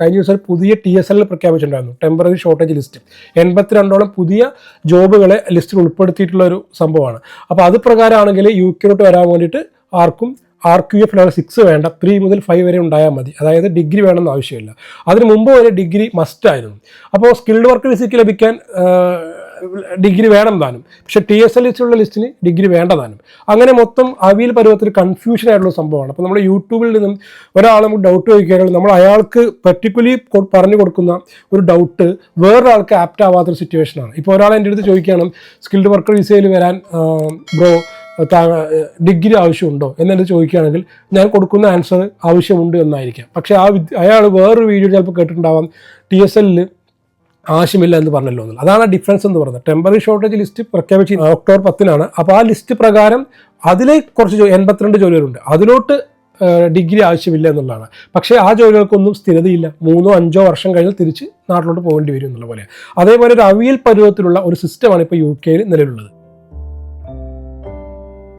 കഴിഞ്ഞ ദിവസം പുതിയ ടി എസ് എൽ പ്രഖ്യാപിച്ചിട്ടുണ്ടായിരുന്നു. ടെമ്പററി ഷോർട്ടേജ് ലിസ്റ്റ് എൺപത്തിരണ്ടോളം പുതിയ ജോബുകളെ ലിസ്റ്റിൽ ഉൾപ്പെടുത്തിയിട്ടുള്ള ഒരു സംഭവമാണ്. അപ്പോൾ അത് പ്രകാരമാണെങ്കിൽ യു കെയിലോട്ട് വരാൻ വേണ്ടിയിട്ട് ആർക്കും R Q F level six വേണ്ട. ത്രീ മുതൽ ഫൈവ് വരെ ഉണ്ടായാൽ മതി. അതായത് ഡിഗ്രി വേണമെന്ന് ആവശ്യമില്ല. അതിന് മുമ്പ് വരെ ഡിഗ്രി മസ്റ്റ് ആയിരുന്നു. അപ്പോൾ സ്കിൽഡ് വർക്ക് വിസയ്ക്ക് ലഭിക്കാൻ ഡിഗ്രി വേണം താനും. പക്ഷേ ടി എസ് എൽ ലിസ്റ്റിലുള്ള ലിസ്റ്റിന് ഡിഗ്രി വേണ്ട താനും. അങ്ങനെ മൊത്തം അവിയൽ പരുവത്തിൽ കൺഫ്യൂഷൻ ആയിട്ടുള്ള സംഭവമാണ്. അപ്പോൾ നമ്മുടെ യൂട്യൂബിൽ നിന്നും ഒരാൾ നമുക്ക് ഡൗട്ട് ചോദിക്കുകയാണെങ്കിൽ നമ്മൾ അയാൾക്ക് പെർട്ടിക്കുലി പറഞ്ഞു കൊടുക്കുന്ന ഒരു ഡൗട്ട് വേറൊരാൾക്ക് ആപ്റ്റ് ആവാത്തൊരു സിറ്റുവേഷനാണ് ഇപ്പോൾ ഒരാൾ എന്റെ അടുത്ത് ചോദിക്കുകയാണ് സ്കിൽഡ് വർക്കർ വിസയിൽ വരാൻ ബ്രോ ഡിഗ്രി ആവശ്യമുണ്ടോ? എന്നെ ചോദിക്കുകയാണെങ്കിൽ ഞാൻ കൊടുക്കുന്ന ആൻസർ ആവശ്യമുണ്ട് എന്നായിരിക്കാം. പക്ഷേ ആ അയാൾ വേറൊരു വീഡിയോ ചിലപ്പോൾ കേട്ടിട്ടുണ്ടാവാം. ടി എസ് എല്ലിൽ ആവശ്യമില്ല എന്ന് പറഞ്ഞല്ലോ എന്നുള്ളത്. അതാണ് ഡിഫറൻസ് എന്ന് പറയുന്നത്. ടെമ്പററി ഷോർട്ടേജ് ലിസ്റ്റ് പ്രഖ്യാപിച്ച് ഒക്ടോബർ പത്തിനാണ്. അപ്പോൾ ആ ലിസ്റ്റ് പ്രകാരം അതിലെ കുറച്ച് എൺപത്തിരണ്ട് ജോലികളുണ്ട്. അതിലോട്ട് ഡിഗ്രി ആവശ്യമില്ല എന്നുള്ളതാണ്. പക്ഷേ ആ ജോലികൾക്കൊന്നും സ്ഥിരതയില്ല. മൂന്നോ അഞ്ചോ വർഷം കഴിഞ്ഞ് തിരിച്ച് നാട്ടിലോട്ട് പോകേണ്ടി വരും എന്നുള്ള പോലെ. അതേപോലെ ഒരു അവിയൽ പരുവത്തിലുള്ള ഒരു സിസ്റ്റമാണ് ഇപ്പോൾ യു കെയിൽ നിലവിലുള്ളത്.